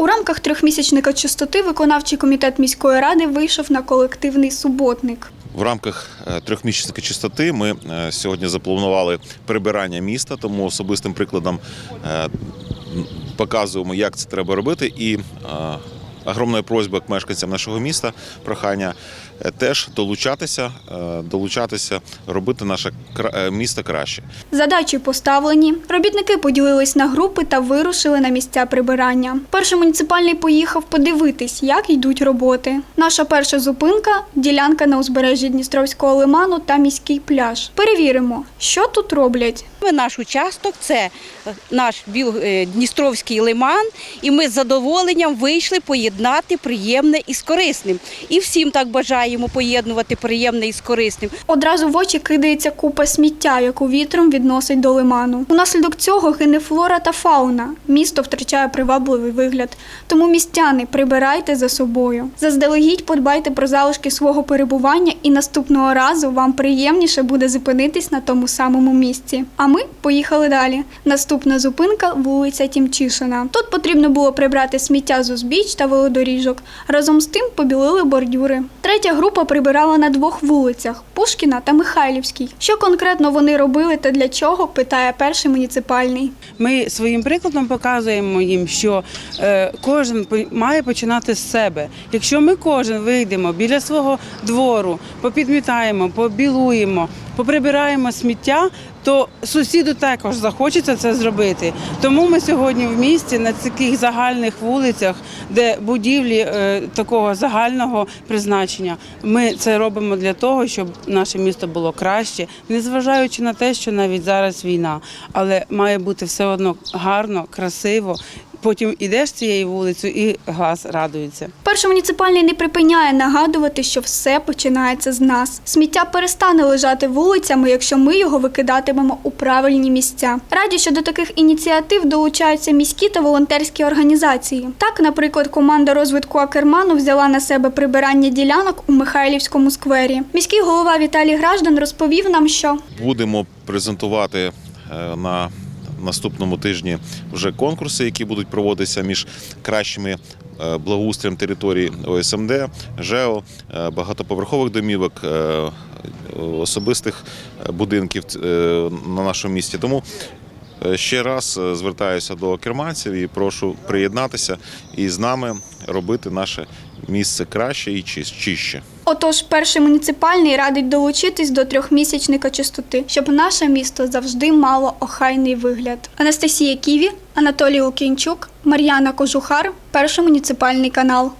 У рамках трьохмісячника чистоти виконавчий комітет міської ради вийшов на колективний суботник. В рамках е, трьохмісячника чистоти ми е, сьогодні запланували прибирання міста, тому особистим прикладом е, показуємо, як це треба робити. І огромна просьба к мешканцям нашого міста, прохання е, теж долучатися, е, долучатися, робити наше е, місто краще. Задачі поставлені. Робітники поділились на групи та вирушили на місця прибирання. Перший муніципальний поїхав подивитись, як йдуть роботи. Наша перша зупинка ділянка на узбережжі Дністровського лиману та міський пляж. Перевіримо, що тут роблять. Ми Наш участок це наш Біл- Дністровський лиман, і ми з задоволенням вийшли поєднати приємне із корисним. І всім так бажаємо поєднувати приємне із корисним. Одразу в очі кидається купа сміття, яку вітром відносить до лиману. Унаслідок цього гине флора та фауна. Місто втрачає привабливий вигляд. Тому містяни прибирайте за собою. Заздалегідь подбайте про залишки свого перебування, і наступного разу вам приємніше буде зупинитись на тому самому місці. А ми поїхали далі. Наступна зупинка вулиця Тімчишина. Тут потрібно було прибрати сміття з узбіч та велодоріжок. Разом з тим побілили бордюри. Третя група прибирала на двох вулицях Пушкіна та Михайлівській. Що конкретно вони робили та для чого? питає перший муніципальний. Ми своїм прикладом показуємо їм, що е, кожен має починати з себе. Якщо ми кожен вийдемо біля свого двору, попідмітаємо, побілуємо, поприбираємо сміття, то сусіду також захочеться це зробити. Тому ми сьогодні в місті на таких загальних вулицях, де будівлі е, такого загального призначення, ми це робимо для того, щоб наше місто було краще, незважаючи на те, що навіть зараз війна, але має бути все одно гарно, красиво. Потім ідеш цією вулицею і глаз радується. Перший муніципальний не припиняє нагадувати, що все починається з нас. Сміття перестане лежати вулицями, якщо ми його викидатимемо у правильні місця. Раді, що до таких ініціатив долучаються міські та волонтерські організації. Так, наприклад, команда розвитку Акерману взяла на себе прибирання ділянок у Михайлівському сквері. Міський голова Віталій Граждан розповів нам, що Будемо презентувати е, на наступному тижні вже конкурси, які будуть проводитися між кращими е, території ОСМД, ЖЕО, е, багатоповерхових домівок, е, особистих будинків на нашому місті. Тому ще раз е, звертаюся до керманців і прошу приєднатися і з нами робити наше місце краще і чище. Отож, перший муніципальний радить долучитись до трьохмісячника чистоти, щоб наше місто завжди мало охайний вигляд. Анастасія Ківі, Анатолій Лукінчук, Мар'яна Кожухар, перший муніципальний канал.